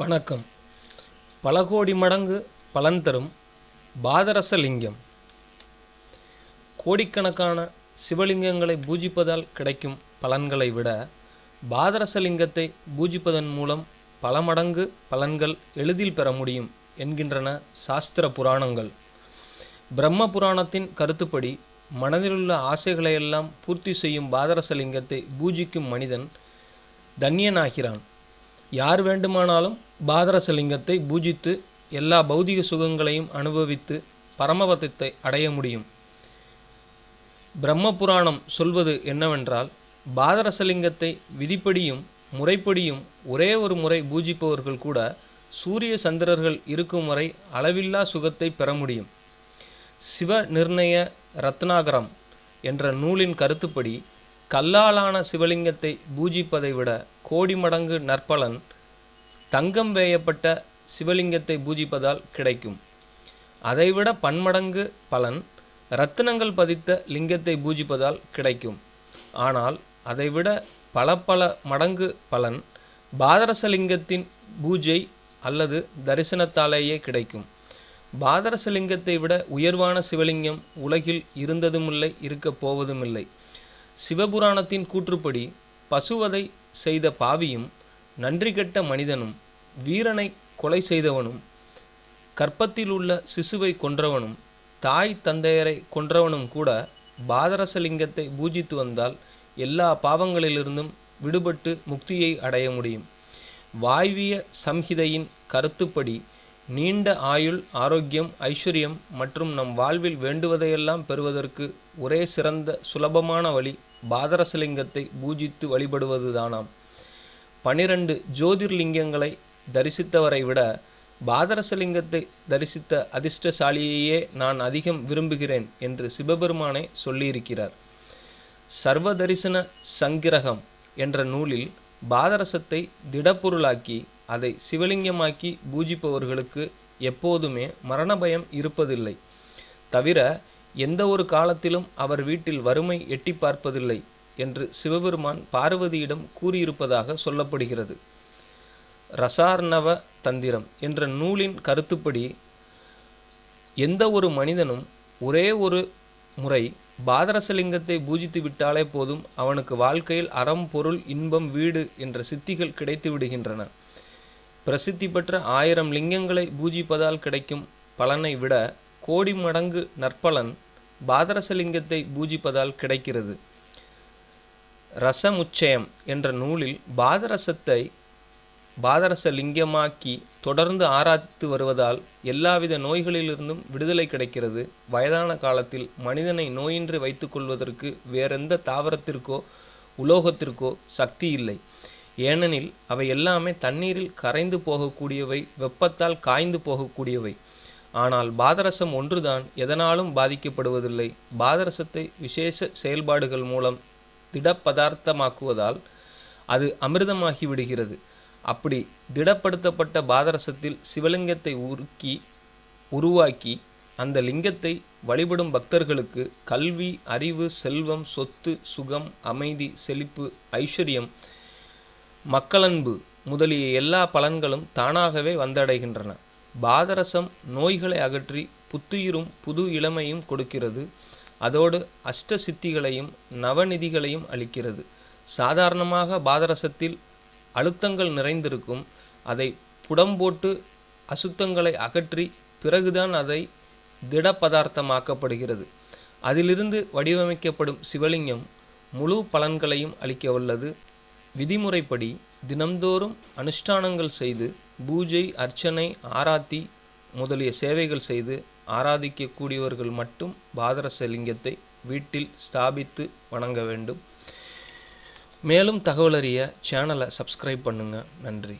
வணக்கம். பல கோடி மடங்கு பலன் தரும் பாதரசலிங்கம் கோடிக்கணக்கான சிவலிங்கங்களை பூஜிப்பதால் கிடைக்கும் பலன்களை விட பாதரசலிங்கத்தை பூஜிப்பதன் மூலம் பல மடங்கு பலன்கள் எளிதில் பெற முடியும் என்கின்றன சாஸ்திர புராணங்கள். பிரம்ம புராணத்தின் கருத்துப்படி மனதிலுள்ள ஆசைகளையெல்லாம் பூர்த்தி செய்யும் பாதரசலிங்கத்தை பூஜிக்கும் மனிதன் தன்யனாகிறான் யார் வேண்டுமானாலும் பாதரசலிங்கத்தை பூஜித்து எல்லா பௌதிக சுகங்களையும் அனுபவித்து பரமபதத்தை அடைய முடியும். பிரம்ம புராணம் சொல்வது என்னவென்றால் பாதரசலிங்கத்தை விதிப்படியும் முறைப்படியும் ஒரே ஒரு முறை பூஜிப்பவர்கள் கூட சூரிய சந்திரர்கள் இருக்கும் வரை அளவில்லா சுகத்தை பெற முடியும். சிவ நிர்ணய ரத்னாகரம் என்ற நூலின் கருத்துப்படி கல்லாலான சிவலிங்கத்தை பூஜிப்பதை விட கோடி மடங்கு நற்பலன் தங்கம் வேயப்பட்ட சிவலிங்கத்தை பூஜிப்பதால் கிடைக்கும். அதைவிட பன்மடங்கு பலன் ரத்தினங்கள் பதித்த லிங்கத்தை பூஜிப்பதால் கிடைக்கும். ஆனால் அதைவிட பல பல மடங்கு பலன் பாதரசலிங்கத்தின் பூஜை அல்லது தரிசனத்தாலேயே கிடைக்கும். பாதரசலிங்கத்தை விட உயர்வான சிவலிங்கம் உலகில் இருந்ததுமில்லை இருக்கப் போவதுமில்லை. சிவபுராணத்தின் கூற்றுப்படி பசுவதை செய்த பாவியும் நன்றி கெட்ட மனிதனும் வீரனை கொலை செய்தவனும் கற்பத்தில் உள்ள சிசுவை கொன்றவனும் தாய் தந்தையரை கொன்றவனும் கூட பாதரசலிங்கத்தை பூஜித்து வந்தால் எல்லா பாவங்களிலிருந்தும் விடுபட்டு முக்தியை அடைய முடியும். வாய்விய சம்ஹிதையின் கருத்துப்படி நீண்ட ஆயுள் ஆரோக்கியம் ஐஸ்வர்யம் மற்றும் நம் வாழ்வில் வேண்டுவதையெல்லாம் பெறுவதற்கு ஒரே சிறந்த சுலபமான வழி பாதரசலிங்கத்தை பூஜித்து வழிபடுவதுதானாம். பனிரெண்டு ஜோதிர்லிங்கங்களை தரிசித்தவரை விட பாதரசலிங்கத்தை தரிசித்த அதிர்ஷ்டசாலியையே நான் அதிகம் விரும்புகிறேன் என்று சிவபெருமானே சொல்லியிருக்கிறார். சர்வ தரிசன சங்கிரகம் என்ற நூலில் பாதரசத்தை திடப்பொருளாக்கி அதை சிவலிங்கமாக்கி பூஜிப்பவர்களுக்கு எப்போதுமே மரண பயம் இருப்பதில்லை. தவிர எந்த ஒரு காலத்திலும் அவர் வீட்டில் வறுமை எட்டி பார்ப்பதில்லை. என்று சிவபெருமான் பார்வதியிடம் கூறியிருப்பதாக சொல்லப்படுகிறது. ரசார்ணவ தந்திரம் என்ற நூலின் கருத்துப்படி எந்த ஒரு மனிதனும் ஒரே ஒரு முறை பாதரசலிங்கத்தை பூஜித்து விட்டாலே போதும் அவனுக்கு வாழ்க்கையில் அறம் பொருள் இன்பம் வீடு என்ற சித்திகள் கிடைத்து விடுகின்றன. பிரசித்தி பெற்ற ஆயிரம் லிங்கங்களை பூஜிப்பதால் கிடைக்கும் பலனை விட கோடி மடங்கு நற்பலன் பாதரசலிங்கத்தை பூஜிப்பதால் கிடைக்கிறது. ரசமுச்சயம் என்ற நூலில் பாதரசத்தை பாதரச லிங்கமாக்கி தொடர்ந்து ஆராய்த்து வருவதால் எல்லாவித நோய்களிலிருந்தும் விடுதலை கிடைக்கிறது. வயதான காலத்தில் மனிதனை நோயின்றி வைத்துக்கொள்வதற்கு வேறெந்த தாவரத்திற்கோ உலோகத்திற்கோ சக்தி இல்லை. ஏனெனில் அவை எல்லாமே தண்ணீரில் கரைந்து போகக்கூடியவை வெப்பத்தால் காய்ந்து போகக்கூடியவை. ஆனால் பாதரசம் ஒன்றுதான் எதனாலும் பாதிக்கப்படுவதில்லை. பாதரசத்தை விசேஷ செயல்பாடுகள் மூலம் திடப்பதார்த்தமாக்குவதால் அது அமிர்தமாகி விடுகிறது அப்படி திடப்படுத்தப்பட்ட பாதரசத்தில் சிவலிங்கத்தை உருக்கி உருவாக்கி அந்த லிங்கத்தை வழிபடும் பக்தர்களுக்கு கல்வி அறிவு செல்வம் சொத்து சுகம் அமைதி செழிப்பு ஐஸ்வர்யம் மக்களன்பு முதலிய எல்லா பலன்களும் தானாகவே வந்தடைகின்றன. பாதரசம் நோய்களை அகற்றி புத்துயிரும் புது இளமையும் கொடுக்கிறது. அதோடு அஷ்ட சித்திகளையும் நவநிதிகளையும் அளிக்கிறது. சாதாரணமாக பாதரசத்தில் அழுத்தங்கள் நிறைந்திருக்கும். அதை புடம்போட்டு அசுத்தங்களை அகற்றி பிறகுதான் அதை திட பதார்த்தமாக்கப்படுகிறது அதிலிருந்து வடிவமைக்கப்படும் சிவலிங்கம் முழு பலன்களையும் அளிக்க வல்லது விதிமுறைப்படி தினம்தோறும் அனுஷ்டானங்கள் செய்து பூஜை அர்ச்சனை ஆராத்தி முதலிய சேவைகள் செய்து ஆராதிக்கக்கூடியவர்கள் மட்டும் பாதரச லிங்கத்தை வீட்டில் ஸ்தாபித்து வணங்க வேண்டும். மேலும் தகவலறிய சேனலை சப்ஸ்கிரைப் பண்ணுங்கள் நன்றி.